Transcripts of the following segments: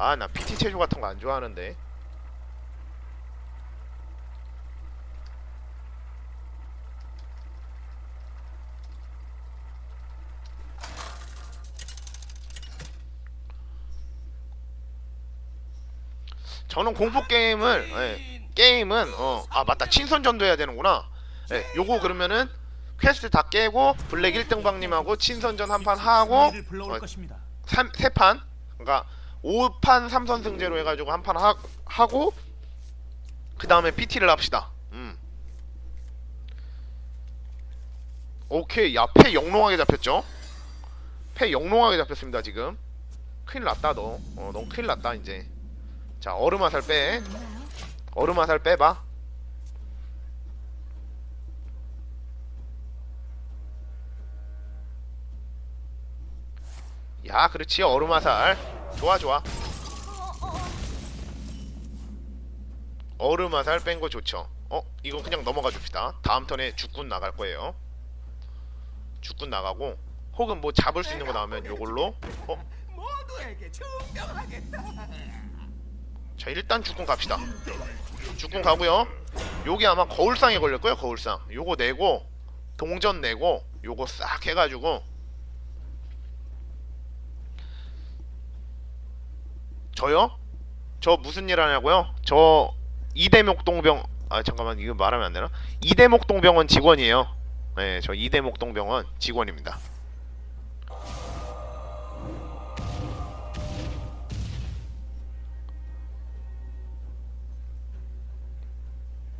아 나 PT 체조 같은 거 안 좋아하는데. 저는 공포 게임을 예, 게임은 어 아 맞다. 친선전도 해야 되는구나. 예, 요거 그러면은 퀘스트 다 깨고 블랙 1등방님하고 친선전 한 판 하고 어, 것입니다. 삼, 세 판, 그러니까 5판 3선승제로 해가지고 한 판 하고 그 다음에 PT를 합시다. 음. 오케이, 야, 패 영롱하게 잡혔죠? 패 영롱하게 잡혔습니다, 지금. 큰일 났다, 너. 어, 넌 큰일 났다, 이제. 자, 얼음 화살 빼. 얼음 화살 빼봐. 야, 그렇지, 얼음 화살. 좋아, 좋아. 얼음 화살 뺀 거 좋죠. 어, 이거 그냥 넘어가 줍시다. 다음 턴에 죽군 나갈 거예요. 죽군 나가고 혹은 뭐 잡을 수 있는 거 나오면 요걸로 어. 자 일단 죽군 갑시다. 죽군 가고요. 요게 아마 거울상에 걸릴 거예요. 거울상. 요거 내고 동전 내고 요거 싹 해가지고 저요? 저 무슨 일 하냐고요? 저 이대목 동병 아 잠깐만 이거 말하면 안 되나? 이대목 동병원 직원이에요. 네, 저 이대목 동병원 직원입니다.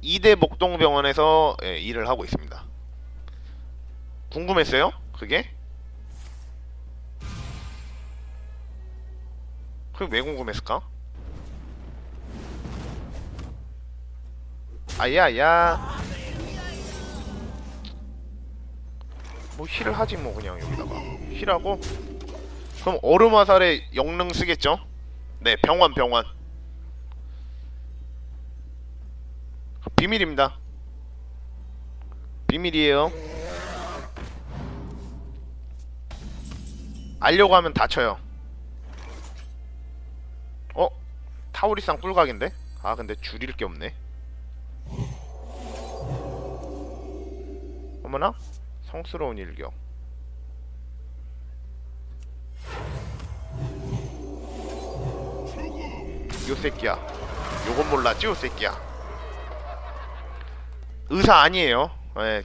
이대 목동병원에서 예, 일을 하고 있습니다. 궁금했어요? 그게? 그게 왜 궁금했을까? 아야야. 뭐 힐을 하지 뭐 그냥 여기다가 힐하고 그럼 얼음 화살에 영능 쓰겠죠? 네 병원 병원 비밀입니다. 비밀이에요. 알려고 하면 다쳐요. 타오리상 꿀각인데? 아 근데 줄일 게 없네. 어머나? 성스러운 일격. 요 새끼야. 요건 몰랐지, 요 새끼야. 의사 아니에요. 예.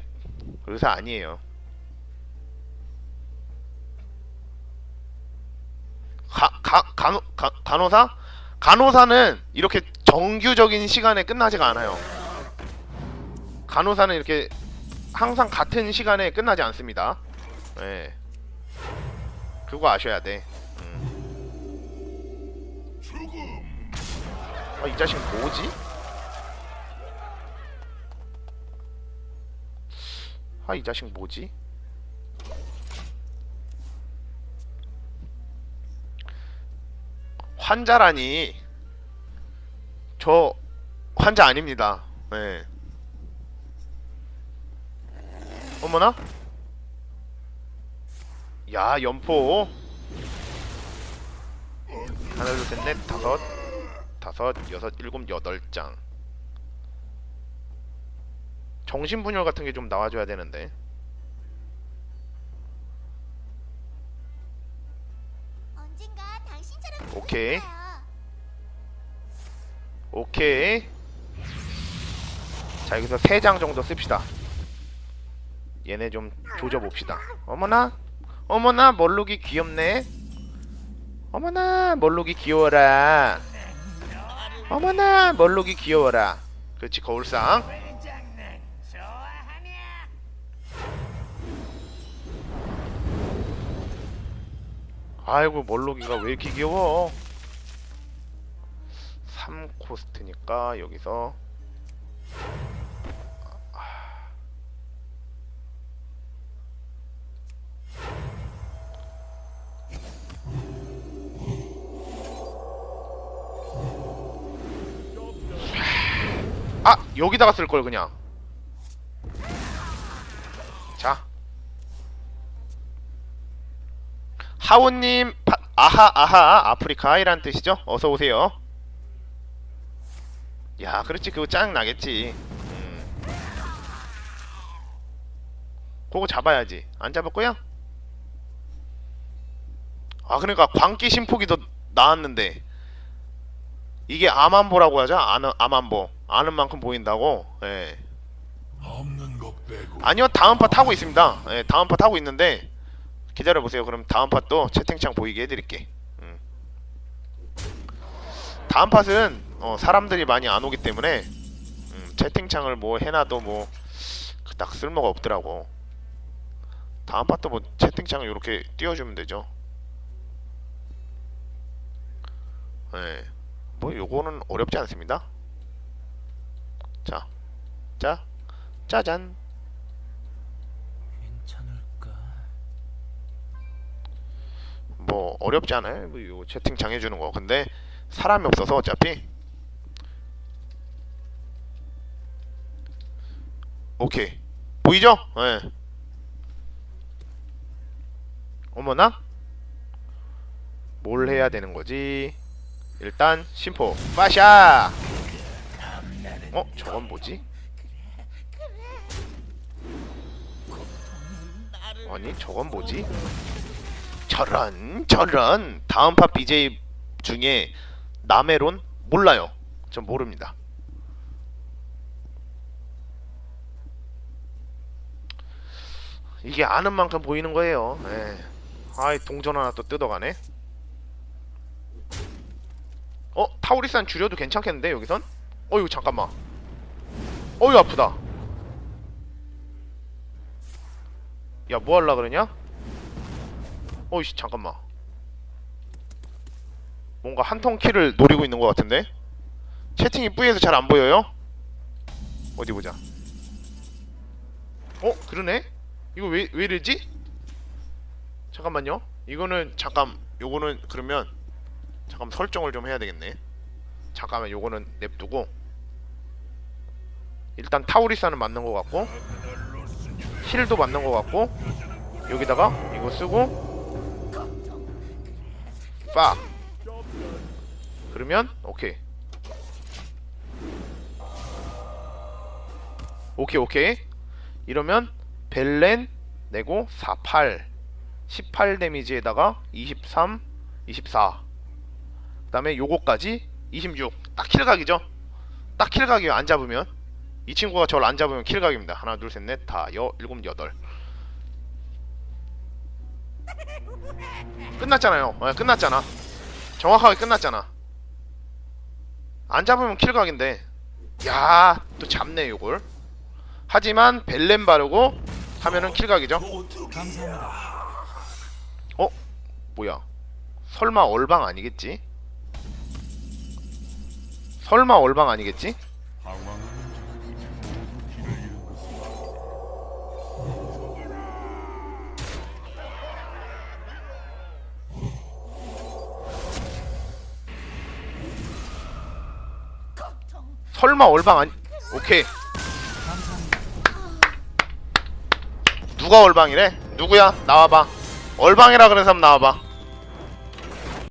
의사 아니에요. 가, 가, 간호, 가, 간호사? 간호사는 이렇게 정규적인 시간에 끝나지가 않아요. 간호사는 이렇게 항상 같은 시간에 끝나지 않습니다. 예. 그거 아셔야 돼. 음. 아, 이 자식 뭐지? 아, 이 자식 뭐지? 환자라니. 저 환자 아닙니다. 네. 어머나? 야, 연포. 하나, 둘, 셋, 넷, 다섯, 다섯, 여섯, 일곱, 여덟 장. 정신분열 같은 게 좀 나와줘야 되는데. 오케이. 오케이. 자, 여기서 세장 정도 씁시다. 얘네 좀 조져봅시다. 어머나? 어머나, 멀룩이 귀엽네. 어머나, 멀룩이 귀여워라. 어머나, 멀룩이 귀여워라. 그렇지, 거울상. 아이고, 멀룩이가 왜 이렇게 귀여워? 3코스트니까 여기서 아 여기다가 쓸 걸 그냥 자 하우님 파, 아하 아하 아프리카이란 뜻이죠. 어서 오세요. 야, 그렇지 그거 짱 나겠지. 음. 그거 잡아야지. 안 거야? 아, 그러니까 광기 더 나왔는데 이게 암암보라고 하죠. 아는 암암보. 아는 만큼 보인다고. 예. 아니요 다음 파 타고 있습니다 예, 다음 파 타고 있는데 기다려 보세요. 그럼 다음 팟도 채팅창 보이게 해드릴게. 음. 다음 팟은 어, 사람들이 많이 안 오기 때문에 음, 채팅창을 뭐 해놔도 뭐 딱 쓸모가 없더라고. 다음 팟도 뭐 채팅창을 이렇게 띄워주면 되죠. 예. 뭐 요거는 어렵지 않습니다. 자, 자, 짜잔 뭐 어렵지 않아요. 뭐 이거 채팅창 해주는 거. 근데 사람이 없어서 어차피 오케이 보이죠? 예. 어머나 뭘 해야 되는 거지? 일단 심포 빠샤. 어 저건 뭐지? 아니 저건 뭐지? 저런 저런 다음 파 BJ 중에 남해론 몰라요. 전 모릅니다. 이게 아는 만큼 보이는 거예요. 예. 아이 동전 하나 또 뜯어가네. 어 타우리산 줄여도 괜찮겠는데 여기선? 어 이거 잠깐만. 어 이거 아프다. 야 뭐 할라 그러냐? 어이씨 잠깐만 뭔가 한통 키를 노리고 있는 것 같은데 채팅이 뿌얘서 잘 안 보여요? 어디 보자 어? 그러네? 이거 왜, 왜 이러지? 잠깐만요 이거는 잠깐 요거는 그러면 잠깐 설정을 좀 해야 되겠네 잠깐만 요거는 냅두고 일단 타우리스는 맞는 것 같고 힐도 맞는 것 같고 여기다가 이거 쓰고 빡 그러면 오케이. 오케이 오케이. 이러면 벨렌 내고 48 18 데미지에다가 23 24 그 다음에 요거까지 26딱 킬각이죠? 딱 킬각이에요 안 잡으면. 이 친구가 저를 안 잡으면 킬각입니다. 하나 둘 셋 넷 다 여 일곱 여덟 끝났잖아요. 어, 끝났잖아. 정확하게 끝났잖아. 안 잡으면 킬각인데. 야, 또 잡네 요걸. 하지만 벨렘 바르고 하면은 킬각이죠. 어? 뭐야? 설마 얼방 아니겠지? 설마 얼방 아니겠지? 설마 얼방 아니? 오케이. 누가 얼방이래? 누구야? 나와봐. 얼방이라 그래서 한번 나와봐.